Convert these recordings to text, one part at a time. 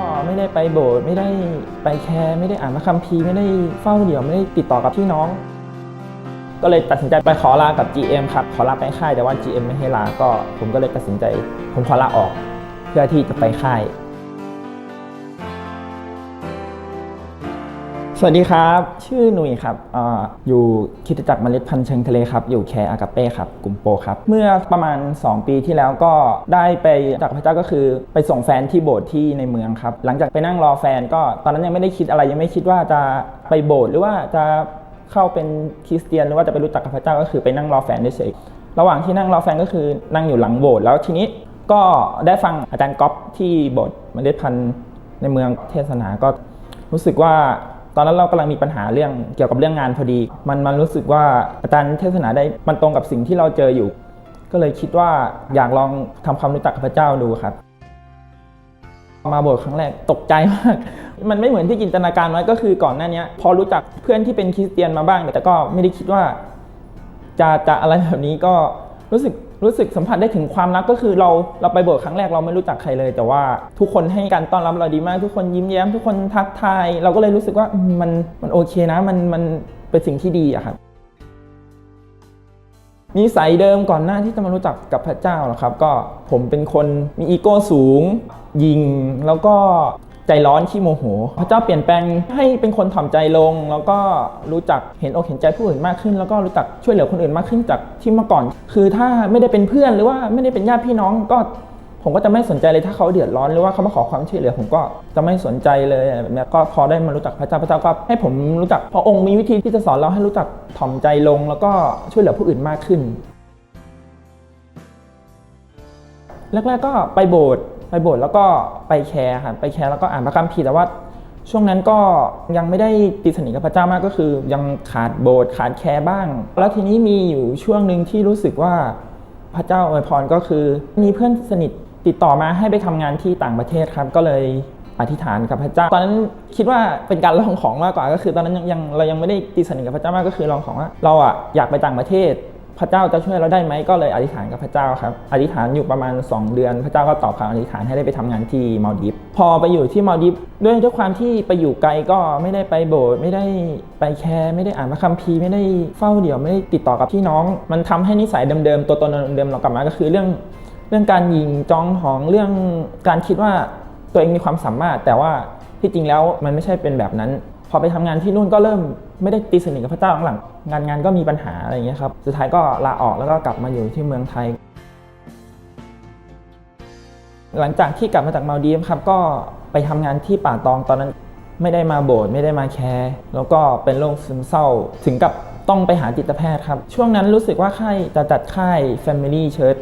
ก็ไม่ได้ไปโบสถ์ไม่ได้ไปแคร์ไม่ได้อ่านพระคัมภีร์ไม่ได้เฝ้าเดี่ยวไม่ได้ติดต่อกับพี่น้อง ก็เลยตัดสินใจไปขอลากับ GM ครับขอลาไปค่ายแต่ว่า GM ไม่ให้ลาก็ ผมก็เลยตัดสินใจ ผมขอลาออก เพื่อที่จะไปค่าย สวัสดีครับ ชื่อหนุ่ยครับออยู่คิดจักรเมล็ดพันธุ์เชิงทะเลครับ อยู่แคร์อากาเป้ครับ กลุ่มโปรครับ เมื่อประมาณ 2 ปีที่แล้วก็ได้ไปจากพระเจ้าก็คือ ไปส่งแฟนที่โบสถ์ที่ในเมืองครับ หลังจากไปนั่งรอแฟนก็ตอนนั้นยังไม่ได้คิดอะไรยังไม่คิดว่าจะไปโบสถ์หรือว่าจะเข้าเป็นคริสเตียนหรือว่าจะไปรู้จักกับพระเจ้าก็คือไปนั่งรอแฟนเฉยระหว่างที่นั่งรอแฟนก็คือนั่งอยู่หลังโบสถ์แล้วทีนี้ก็ได้ฟังอาจารย์ก๊อฟที่โบสถ์เมล็ดพันธุ์ในเมืองเทศนาก็รู้สึกว่า ตอนนั้นเรากำลังมีปัญหาเรื่องเกี่ยวกับเรื่องงานพอดี มันมันรู้สึกว่าอาจารย์เทศนาได้มันตรงกับสิ่งที่เราเจออยู่ ก็เลยคิดว่าอยากลองทำความรู้จักกับพระเจ้าดูครับ มาโบสถ์ครั้งแรกตกใจมาก มันไม่เหมือนที่จินตนาการไว้ก็คือก่อนหน้านี้พอรู้จักเพื่อนที่เป็นคริสเตียนมาบ้าง แต่ก็ไม่ได้คิดว่า จะจะอะไรแบบนี้ก็รู้สึก รู้สึกสัมผัสได้ถึงความรักก็คือเราเราไปโบสถ์ครั้งแรกเราไม่รู้จักใครเลย แต่ว่าทุกคนให้การต้อนรับเราดีมาก ทุกคนยิ้มแย้ม ทุกคนทักทายเราก็เลยรู้สึกว่ามมันมันโอเคนะมันมันเป็นสิ่งที่ดีอะครับนิสัยเดิมก่อนหน้าที่จะมารู้จักกับพระเจ้าหรอครับ ก็ผมเป็นคนมีอีโก้สูง ยิงแล้วก็ ใจร้อนขี้โมโห พระเจ้าเปลี่ยนแปลงให้เป็นคนถ่อมใจลง แล้วก็รู้จักเห็นอกเห็นใจผู้อื่นมากขึ้น แล้วก็รู้จักช่วยเหลือคนอื่นมากขึ้นจากที่เมื่อก่อน คือถ้าไม่ได้เป็นเพื่อนหรือว่าไม่ได้เป็นญาติพี่น้องก็ผมก็จะไม่สนใจเลยถ้าเขาเดือดร้อนหรือว่าเขามาขอความช่วยเหลือผมก็จะไม่สนใจเลยแบบนี้ก็พอได้มารู้จักพระเจ้าพระเจ้าก็ให้ผมรู้จักพระองค์มีวิธีที่จะสอนเราให้รู้จักถ่อมใจลง แล้วก็ช่วยเหลือผู้อื่นมากขึ้นแรกๆก็ไปโบสถ์ ไปโบสถ์แล้วก็ไปแคร์ครับไปแคร์แล้วก็อ่านพระคัมภีร์แต่ว่า ช่วงนั้นก็ยังไม่ได้ตีสนิทกับพระเจ้ามากก็คือ ยังขาดโบสถ์ขาดแคร์บ้าง แล้วทีนี้มีอยู่ช่วงหนึ่งที่รู้สึกว่าพระเจ้าอวยพรก็คือมีเพื่อนสนิทติดต่อมาให้ไปทำงานที่ต่างประเทศครับ ก็เลยอธิษฐานกับพระเจ้า ตอนนั้นคิดว่าเป็นการลองของมากกว่าก็คือ ตอนนั้นยังเรายังไม่ได้ตีสนิทกับพระเจ้ามากก็คือลองของว่าเราอะอยากไปต่างประเทศ พระเจ้าจะช่วยเราได้ไหมก็เลยอธิษฐานกับพระเจ้าครับอธิษฐานอยู่ประมาณ 2 เดือน พระเจ้าก็ตอบคำอธิษฐานให้ได้ไปทำงานที่มาดีฟพอไปอยู่ที่มาดีฟด้วยด้วยความที่ไปอยู่ไกลก็ไม่ได้ไปโบสถ์ไม่ได้ไปแคร์ไม่ได้อ่านพระคัมภีร์ไม่ได้เฝ้าเดี่ยวไม่ได้ติดต่อกับพี่น้อง มันทำให้นิสัยเดิมๆตัวตนเดิมๆเรากลับมาก็คือเรื่องเรื่องการยิงจองหองเรื่องการคิดว่าตัวเองมีความสามารถ แต่ว่าที่จริงแล้วมันไม่ใช่เป็นแบบนั้น พอไปทำงานที่นู่นก็เริ่มไม่ได้ตีสนิทกับพระเจ้าหลังงานงานก็มีปัญหาอะไรอย่างเงี้ยครับสุดท้ายก็ลาออกแล้วก็กลับมาอยู่ที่เมืองไทย หลังจากที่กลับมาจากมาลดีฟครับก็ไปทำงานที่ป่าตองตอนนั้นไม่ได้มาโบสถ์ไม่ได้มาแคร์แล้วก็เป็นโรคซึมเศร้าถึงกับต้องไปหาจิตแพทย์ครับ ช่วงนั้นรู้สึกว่าค่ายจะจัดค่าย Family Church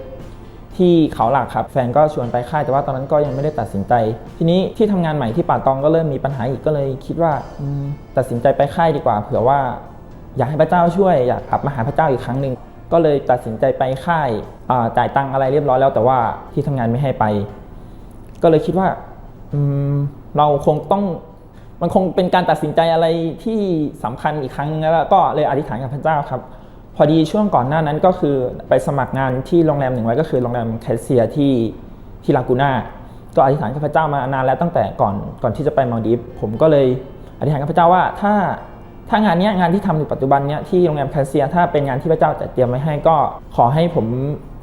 ที่เขาหลักครับ แฟนก็ชวนไปค่ายแต่ว่าตอนนั้นก็ยังไม่ได้ตัดสินใจ ทีนี้ที่ทำงานใหม่ที่ป่าตองก็เริ่มมีปัญหาอีกก็เลยคิดว่าตัดสินใจไปค่ายดีกว่า เผื่อว่า อยากให้พระเจ้าช่วยอยากกลับมาหาพระเจ้าอีกครั้งหนึ่งก็เลยตัดสินใจไปค่ายอ่จ่ายตังอะไรเรียบร้อยแล้วแต่ว่าที่ทำงานไม่ให้ไป ก็เลยคิดว่าเราคงต้องมันคงเป็นการตัดสินใจอะไรที่สำคัญอีกครั้งนึงแล้วก็เลยอธิษฐานกับพระเจ้าครับ พอดีช่วงก่อนหน้านั้นก็คือไปสมัครงานที่โรงแรมหนึ่งไว้ก็คือโรงแรมแคสเซียที่ที่ลากูน่าก็อธิษฐานกับพระเจ้ามานานแล้วตั้งแต่ก่อนก่อนที่จะไปมาดีฟผมก็เลยอธิษฐานกับพระเจ้าว่าถ้าถ้างานนี้งานที่ทำอยู่ปัจจุบันเนี้ยที่โรงแรมแคสเซียถ้าเป็นงานที่พระเจ้าจัดเตรียมไว้ให้ก็ขอให้ผม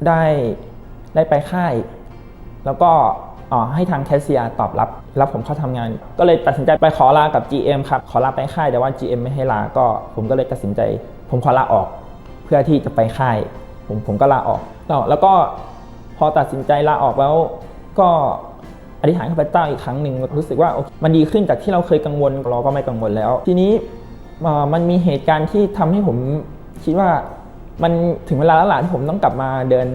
ได้ได้ไปค่าย แล้วก็อ่อให้ทางแคสเซียตอบรับรับผมเข้าทำงาน ก็เลยตัดสินใจไปขอลากับ GM ครับขอลาไปค่ายแต่ว่า GM ไม่ให้ลาก็ ผมก็เลยตัดสินใจ ผมขอลาออก เพื่อที่จะไปค่าย ผมผมก็ลาออกแล้วแล้วก็พอตัดสินใจลาออกแล้ว ก็อธิษฐานกับพระเจ้าอีกครั้งหนึ่งรู้สึกว่าโอเคมันดีขึ้นจากที่เราเคยกังวลเราก็ไม่กังวลแล้ว ทีนี้มันมีเหตุการณ์ที่ทำให้ผมคิดว่ามันถึงเวลาแล้วล่ะที่ผมต้องกลับมาเดิน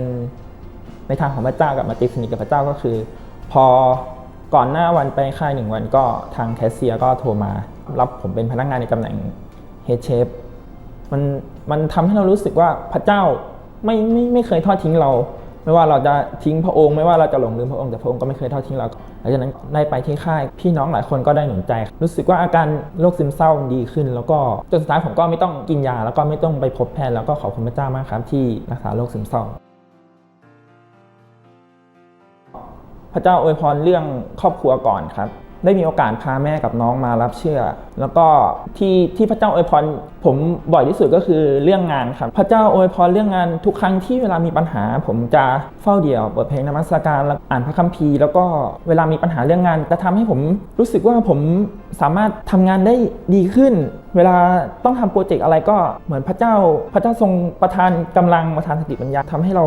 ในทางของพระเจ้ากลับมาตีสนิทกับพระเจ้าก็คือ พอก่อนหน้าวันไปค่ายหนึ่งวันก็ทางแคสเซียก็โทรมา รับผมเป็นพนักงานในตำแหน่งเฮดเชฟ มันมันทำให้เรารู้สึกว่าพระเจ้าไม่ไม่ไม่เคยทอดทิ้งเรา ไม่ว่าเราจะทิ้งพระองค์ ไม่ว่าเราจะหลงลืมพระองค์แต่พระองค์ก็ไม่เคยทอดทิ้งเราหลังจากนั้นได้ไปที่ค่าย พี่น้องหลายคนก็ได้หนุนใจ รู้สึกว่าอาการโรคซึมเศร้าดีขึ้น แล้วก็จนสุดท้ายผมก็ไม่ต้องกินยา แล้วก็ไม่ต้องไปพบแพทย์แล้วก็ขอบคุณพระเจ้ามากครับที่รักษาโรคซึมเศร้า พระเจ้าอวยพรเรื่องครอบครัวก่อนครับ ได้มีโอกาสพาแม่กับน้องมารับเชื่อ แล้วก็ที่ที่พระเจ้าอวยพรผมบ่อยที่สุดก็คือเรื่องงานครับ พระเจ้าอวยพรเรื่องงานทุกครั้งที่เวลามีปัญหา ผมจะเฝ้าเดี่ยวเปิดเพลงนมัสการแล้วอ่านพระคัมภีร์ แล้วก็เวลามีปัญหาเรื่องงานจะทำให้ผมรู้สึกว่าผมสามารถทำงานได้ดีขึ้นเวลาต้องทำโปรเจกต์อะไรก็เหมือนพระเจ้าพระเจ้าทรงประทานกำลังประทานสติปัญญาทำให้เรา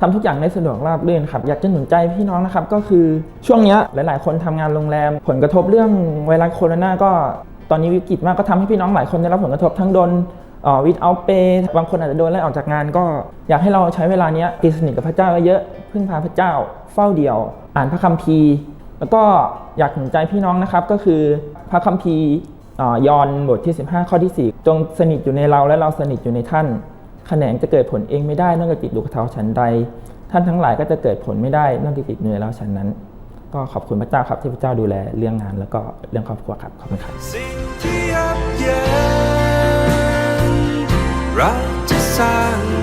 ทำทุกอย่างได้สะดวกราบรื่นครับ อยากจะหนุนใจพี่น้องนะครับ ก็คือช่วงนี้ยหลาย ๆ คนทำงานโรงแรม ผลกระทบเรื่องไวรัสโคโรนาก็ตอนนี้วิกฤตมากก็ทำให้พี่น้องหลายคนได้รับผลกระทบทั้งโดนวิดเอาเปบางคนอาจจะโดนไล่ออกจากงานก็อยากให้เราใช้เวลาเนี้ยตีสนิทกับพระเจ้าเยอะพึ่งพาพระเจ้า เฝ้าเดี่ยว อ่านพระคัมภีร์ แล้วก็อยากหนุนใจพี่น้องนะครับ ก็คือพระคัมภีร์ ยอนบทที่ 15 ข้อที่ 4 จงสนิทอยู่ในเราและเราสนิทอยู่ในท่านแขนงจะเกิดผลเองไม่ได้นอกจากติดลูกเท้าฉันใด ท่านทั้งหลายก็จะเกิดผลไม่ได้นอกจากติดเหนื่อยแล้วฉันนั้น ก็ขอบคุณพระเจ้าครับที่พระเจ้าดูแลเรื่องงานแล้วก็เรื่องครอบครัวครับขอบคุณครับสิ่งที่ยับเยินเรา